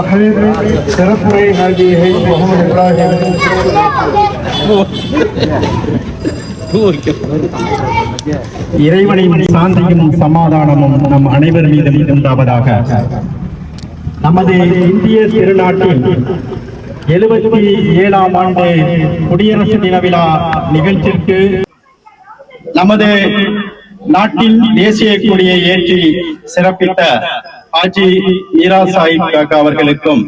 சாஹிப் சிறப்புரை நல்கியை முகமது இப்ராஹிம் இறைவனின் சாந்தியும் சமாதானமும் நம் அனைவர் மீதும் உண்டாவதாக. நமது இந்திய திருநாட்டில் எழுபத்தி ஏழாம் ஆண்டு குடியரசு தின விழா நிகழ்ச்சிக்கு நமது நாட்டின் தேசிய கொடியை ஏற்றி சிறப்பித்த ஆஜி மீரா சாஹிப் காக்கா அவர்களுக்கும்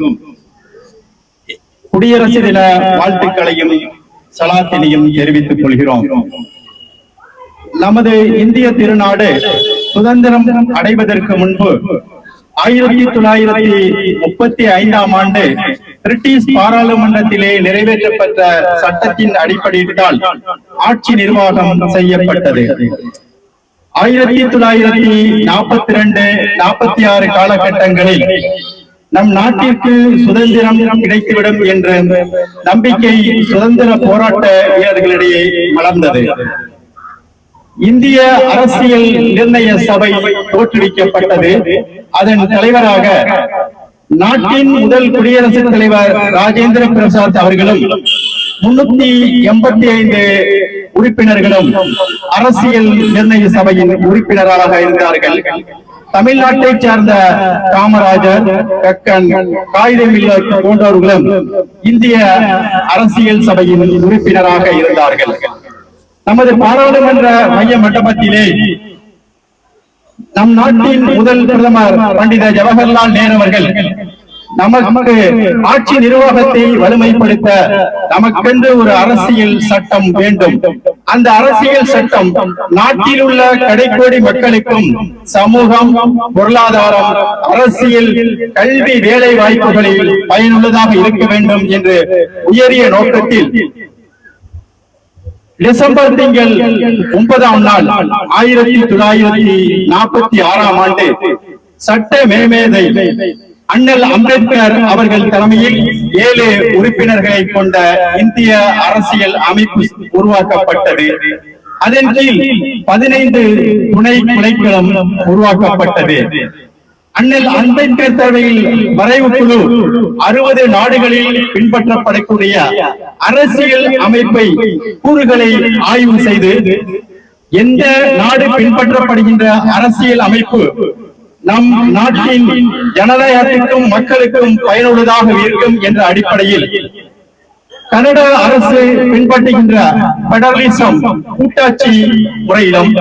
குடியரசு தின வாழ்த்துக்களையும் சலாத்தினையும் தெரிவித்துக் கொள்கிறோம். நமது இந்திய திருநாடு சுதந்திரம் அடைவதற்கு முன்பு ஆயிரத்தி தொள்ளாயிரத்தி முப்பத்தி ஐந்தாம் ஆண்டு பிரிட்டிஷ் பாராளுமன்றத்திலே நிறைவேற்றப்பட்ட சட்டத்தின் அடிப்படையில்தான் ஆட்சி நிர்வாகம் செய்யப்பட்டது. ஆயிரத்தி தொள்ளாயிரத்தி நாற்பத்தி ரெண்டு நாற்பத்தி ஆறு காலகட்டங்களில் நம் நாட்டிற்கு சுதந்திரம் கிடைத்துவிடும் என்ற நம்பிக்கை சுதந்திர போராட்ட வீரர்களிடையே வளர்ந்தது இந்திய அரசியல் நிர்ணய சபை தோற்றுவிக்கப்பட்டது. அதன் தலைவராக நாட்டின் முதல் குடியரசுத் தலைவர் ராஜேந்திர பிரசாத் அவர்களும் முன்னூத்தி எண்பத்தி ஐந்து உறுப்பினர்களும் அரசியல் நிர்ணய சபையின் உறுப்பினராக இருந்தார்கள். தமிழ்நாட்டை சார்ந்த காமராஜர் கக்கன் காகிதமில்லர் போன்றவர்களும் இந்திய அரசியல் சபையின் உறுப்பினராக இருந்தார்கள். நமது பாராளுமன்ற மைய மண்டபத்திலே நம் நாட்டின் முதல் பிரதமர் பண்டித ஜவஹர்லால் நேரு அவர்கள் நமக்கு ஆட்சி நிர்வாகத்தை வலிமைப்படுத்த நமக்கென்று ஒரு அரசியல் சட்டம் வேண்டும். அந்த அரசியல் சட்டம் நாட்டில் உள்ள கடைக்கோடி மக்களுக்கும் சமூகம் பொருளாதாரம் அரசியல் கல்வி வேலை வாய்ப்புகளில் பயனுள்ளதாக இருக்க வேண்டும் என்று உயரிய நோக்கத்தில் டிசம்பர் திங்கள் ஒன்பதாம் நாள் ஆயிரத்தி தொள்ளாயிரத்தி நாற்பத்தி ஆறாம் ஆண்டு சட்ட மேமேதை அண்ணல் அம்பேத்கர் அவர்கள் தலைமையில் ஏழு உறுப்பினர்களை கொண்ட இந்திய அரசியல் அமைப்பு உருவாக்கப்பட்டது. அதன் கீழ் பதினைந்து துணை குலைக்களம் உருவாக்கப்பட்டது. அண்ணல் அம்பேத்கர் தலைமையில் வரைவு குழு அறுபது நாடுகளில் பின்பற்றப்படக்கூடிய அரசியல் அமைப்பை கூறுகளை ஆய்வு செய்து எந்த நாடு பின்பற்றப்படுகின்ற அரசியல் அமைப்பு நம் நாட்டின் ஜனநாயகத்திற்கும் மக்களுக்கும் பயனுள்ளதாக இருக்கும் என்ற அடிப்படையில் கனடா அரசு பின்பற்றுகின்ற பெடரலிசம் கூட்டாட்சி முறையிலும்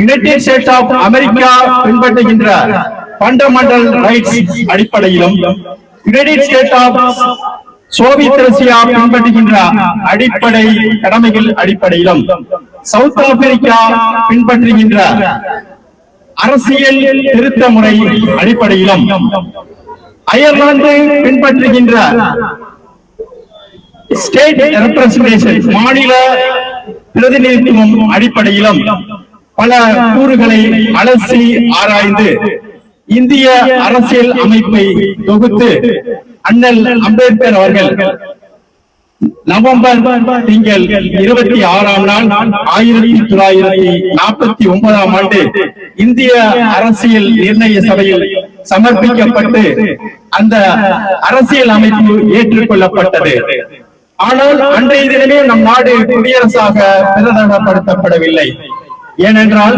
யுனைடெட் ஸ்டேட்ஸ் ஆஃப் அமெரிக்கா பின்பற்றுகின்ற பண்டமெண்டல் ரைட்ஸ் அடிப்படையிலும் United State of Soviet Russia பின்பற்றுகின்ற அடிப்படை கடமைகள் அடிப்படையிலும் சவுத் ஆப்பிரிக்கா பின்பற்றுகின்ற அரசியல் திருத்த முறை அடிப்படையிலும் அயர்லாந்து பின்பற்றுகின்ற ஸ்டேட் ரெப்ரசன்டேஷன் மாநில பிரதிநிதித்துவம் அடிப்படையிலும் பல கூறுகளை அலசி ஆராய்ந்து இந்திய அரசியல் அமைப்பை தொகுத்து அண்ணல் அம்பேத்கர் அவர்கள் நவம்பர் திங்கள் இருபத்தி ஆறாம் நாள் ஆயிரத்தி தொள்ளாயிரத்தி நாற்பத்தி ஒன்பதாம் ஆண்டு இந்திய அரசியல் நிர்ணய சபையில் சமர்ப்பிக்கப்பட்டு அந்த அரசியல் அமைப்பு ஏற்றுக்கொள்ளப்பட்டது. ஆனால் அன்றைய தினமே நம் நாடு குடியரசாக பிரதமப்படுத்தப்படவில்லை ஏனென்றால்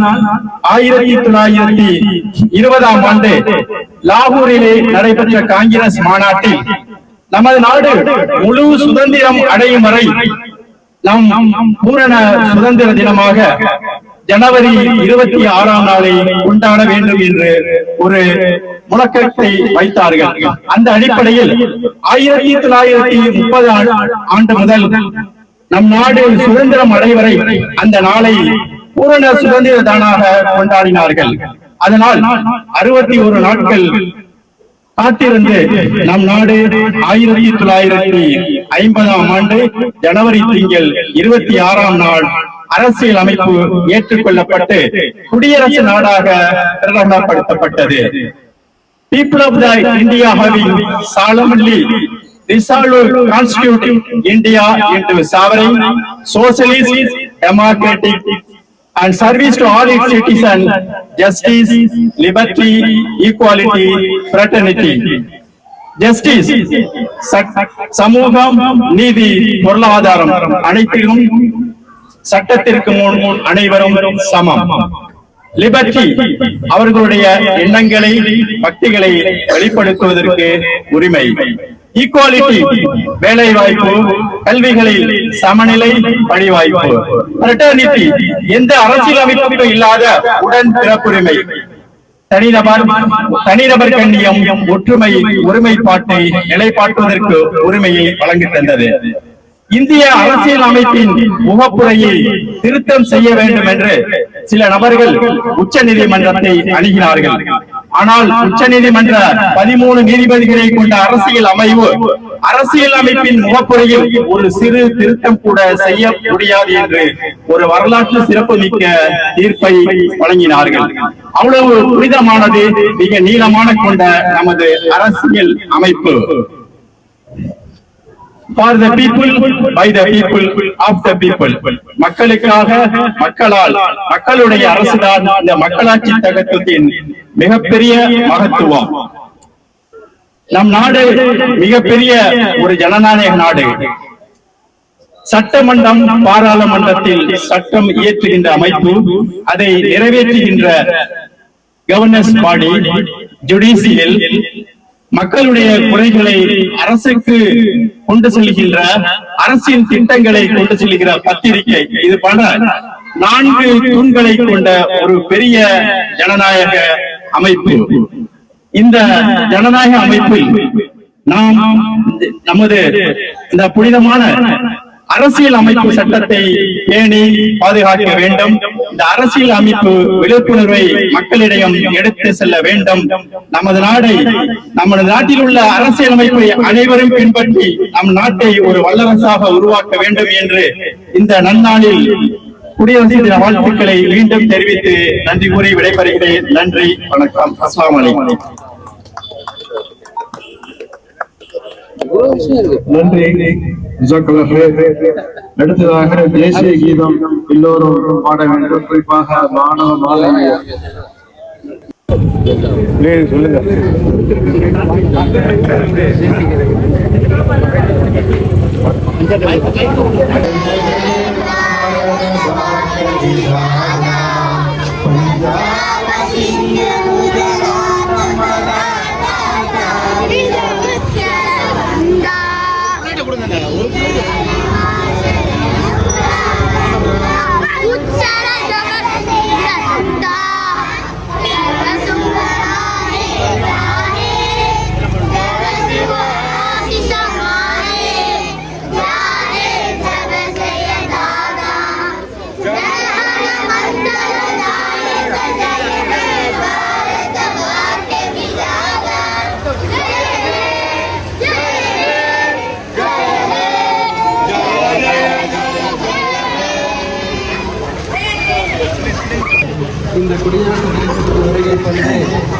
ஆயிரத்தி தொள்ளாயிரத்தி இருபதாம் ஆண்டு லாகூரிலே நடைபெற்ற காங்கிரஸ் மாநாட்டில் நமது நாடு முழு சுதந்திரம் அடையும் வரை நம் பூரண சுதந்திர தினமாக ஜனவரி இருபத்தி ஆறாம் நாளை கொண்டாட வேண்டும் என்று ஒரு முழக்கத்தை வைத்தார்கள். அந்த அடிப்படையில் ஆயிரத்தி தொள்ளாயிரத்தி முப்பது ஆண்டு முதல் நம் நாடு சுதந்திரம் அடைவரை அந்த நாளை பூரண சுதந்திர தானாக கொண்டாடினார்கள். அதனால் அறுபத்தி ஒரு நாட்கள் காத்திருந்து நம் நாடு ஆயிரத்தி தொள்ளாயிரத்தி ஐம்பதாம் ஆண்டு ஜனவரி திங்கள் இருபத்தி ஆறாம் நாள் அரசியல் அமைப்பு ஏற்றுக்கொள்ளப்பட்டு குடியரசு நாடாக பிரகடனப்படுத்தப்பட்டது. People of the India having solemnly resolved to constitute India into sovereign, socialist, and service to all its citizens, justice, liberty, equality, fraternity. Justice சமூகம் நீதி பொருளாதாரம் அனைத்திலும் சட்டத்திற்கு முன் அனைவரும் சமம் லிபர்டி அவர்களுடைய எண்ணங்களை பக்திகளை வெளிப்படுத்துவதற்கு உரிமை ஈக்குவாலிட்டி வேலை வாய்ப்பு கல்விகளில் சமநிலை பணி வாய்ப்பு எந்த அரசியல் அமைப்புக்கும் இல்லாத உடன் பிறப்புரிமை. தனிநபர் தனிநபர் கண்ணியம் ஒற்றுமை ஒருமைப்பாட்டை நிலைப்பாட்டுவதற்கு உரிமையை வழங்கி தந்தது. இந்திய அரசியல் அமைப்பின் முகப்புரையை திருத்தம் செய்ய வேண்டும் என்று சில நபர்கள் உச்ச நீதிமன்றத்தை அணுகினார்கள். ஆனால் உச்ச நீதிமன்ற பதிமூணு நீதிபதிகளை கொண்ட அரசியல் அமைவு அரசியல் அமைப்பின் முகப்புறையில் ஒரு சிறு திருத்தம் கூட செய்ய முடியாது என்று ஒரு வரலாற்று சிறப்புமிக்க தீர்ப்பை வழங்கினார்கள். அவ்வளவு புனிதமானது மிக நீளமான கொண்ட நமது அரசியல் அமைப்பு. For the people by the people of the people மக்களுக்காக மக்களால் மக்களுடைய அரசுதான் இந்த மக்களாட்சி தகத்தத்தின் மிகப்பெரிய மகத்துவம். நம் நாடு மிகப்பெரிய ஒரு ஜனநாயக நாடு. சட்டமன்றம் பாராளுமன்றத்தில் சட்டம் இயற்றுகின்ற அமைப்பு அதை நிறைவேற்றுகின்ற கவர்னன்ஸ் பாடி ஜுடிஷியல் மக்களுடைய குறைகளை அரசுக்கு கொண்டு செல்கின்ற அரசின் திட்டங்களை கொண்டு செல்கிற பத்திரிகை இது பல நான்கு தூண்களை கொண்ட ஒரு பெரிய ஜனநாயக அமைப்பு. இந்த ஜனநாயக அமைப்பில் நாம் நமது இந்த புனிதமான அரசியல் அமைப்பு சட்டத்தை பேணி பாதுகாக்க வேண்டும். இந்த அரசியல் அமைப்பு விழிப்புணர்வை மக்களிடம் எடுத்து செல்ல வேண்டும். நமது நாடை நமது நாட்டில் உள்ள அரசியல் அமைப்பை அனைவரும் பின்பற்றி நம் நாட்டை ஒரு வல்லரசாக உருவாக்க வேண்டும் என்று இந்த நன்னாளில் குடியரசு தின வாழ்த்துக்களை மீண்டும் தெரிவித்து நன்றி கூறி விடைபெறுகிறேன். நன்றி வணக்கம். அஸ்லாம் வலைக்கம் நன்றி. ஜசாக்கல்லாஹ். அடுத்ததாக தேசிய கீதம் எல்லோரும் பாட வேண்டும் குறிப்பாக மாணவ மாணவியர் சொல்லுங்க இந்த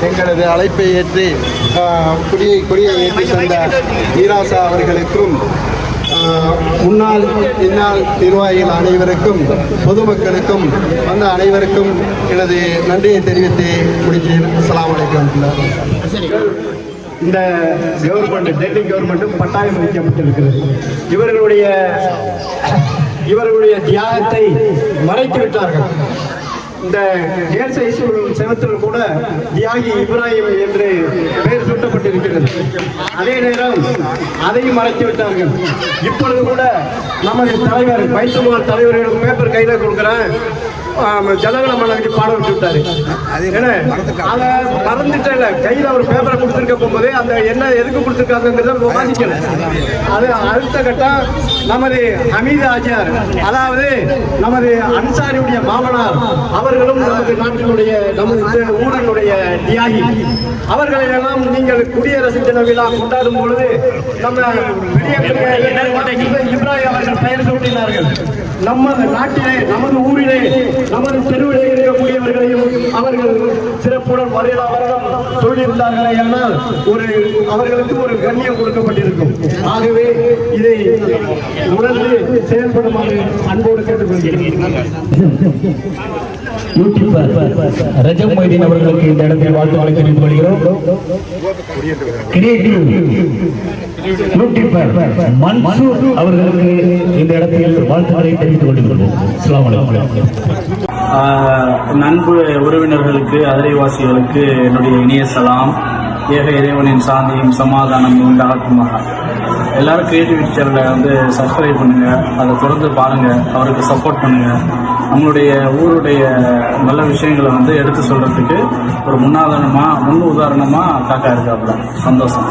எங்களது அழைப்பை ஏற்று ஆஹ், கொடியை கொடியை ஏற்றி தந்த ஈராசா அவர்களுக்கும் முன்னாள் இந்நாள் நிர்வாகிகள் அனைவருக்கும் பொதுமக்களுக்கும் வந்த அனைவருக்கும் எனது நன்றியை தெரிவித்து முடிக்கிறேன். அஸ்லாம் வலைக்கம் இந்த கவர்மெண்ட் டெல்லி கவர்மெண்ட்டும் பட்டாயம் வைக்கப்பட்டிருக்கிறது. இவர்களுடைய இவர்களுடைய தியாகத்தை மறைத்து விட்டார்கள். இந்த கேர்சை செவத்தில் கூட தியாகி இப்ராஹிம் என்று பெயர் சூட்டப்பட்டிருக்கிறது. அதே நேரம் அதையும் மறைத்து விட்டார்கள். இப்பொழுது கூட நமது தலைவர் பைத்துமால் தலைவர்களுக்கு பேப்பர் கையில் கொடுக்குறேன் ஜனகன மன்னருக்கு பாட விட்டு விட்டாரு. அதை மறந்துட்டேன் கையில் ஒரு பேப்பரை கொடுத்துருக்க போகும்போது அந்த என்ன எதுக்கு கொடுத்துருக்காங்கிறத வாசிக்கல. அது அடுத்த கட்டம் நமது ஹமீது ஆஜியார் அதாவது நமது அன்சாரியுடைய மாமனார் அவர்களும் நமது நாட்டினுடைய நமது இந்த ஊரினுடைய தியாகி. அவர்களை எல்லாம் நீங்கள் குடியரசு தின விழா கொண்டாடும் பொழுது நம்ம பெரிய இப்ராஹிம் அவர்கள் பெயர் சூட்டினார்கள். நமது நாட்டிலே நமது ஊரிலே நமது தெருவில் இருக்கக்கூடியவர்களையும் அவர்கள் சிறப்புடன் மரியாதை சொல்லியிருந்தார்களே என்றால் ஒரு அவர்களுக்கு ஒரு கண்ணியம் கொடுக்கப்பட்டிருக்கும். ஆகவே இதை உணர்ந்து செயல்படுமாறு அன்போடு யூடியூபர் ரஜப் மொய்தீன் அவர்களுக்கு இந்த இடத்தில் வாழ்த்துக்களை தெரிவித்துக் கொள்கிறோம். கிரியேட்டிவ் யூடியூபர் மன்சூர் அவர்களுக்கு இந்த இடத்தில் வாழ்த்துக்களை தெரிவித்துக் கொள்கிறோம் நண்பு உறவினர்களுக்கு அதிரைவாசிகளுக்கு என்னுடைய இனிய சலாம். ஏக இறைவனின் சாந்தியும் சமாதானமும் உண்டாகட்டுமாக. எல்லாரும் கிரியேட்டிவிட்டி சேனலை வந்து சப்ஸ்கிரைப் பண்ணுங்க அதை தொடர்ந்து பாருங்க அவருக்கு சப்போர்ட் பண்ணுங்க. நம்மளுடைய ஊருடைய நல்ல விஷயங்களை வந்து எடுத்து சொல்றதுக்கு ஒரு முன்னாதாரணமா முன் உதாரணமா காக்கா இருக்காப்புல. சந்தோஷம்.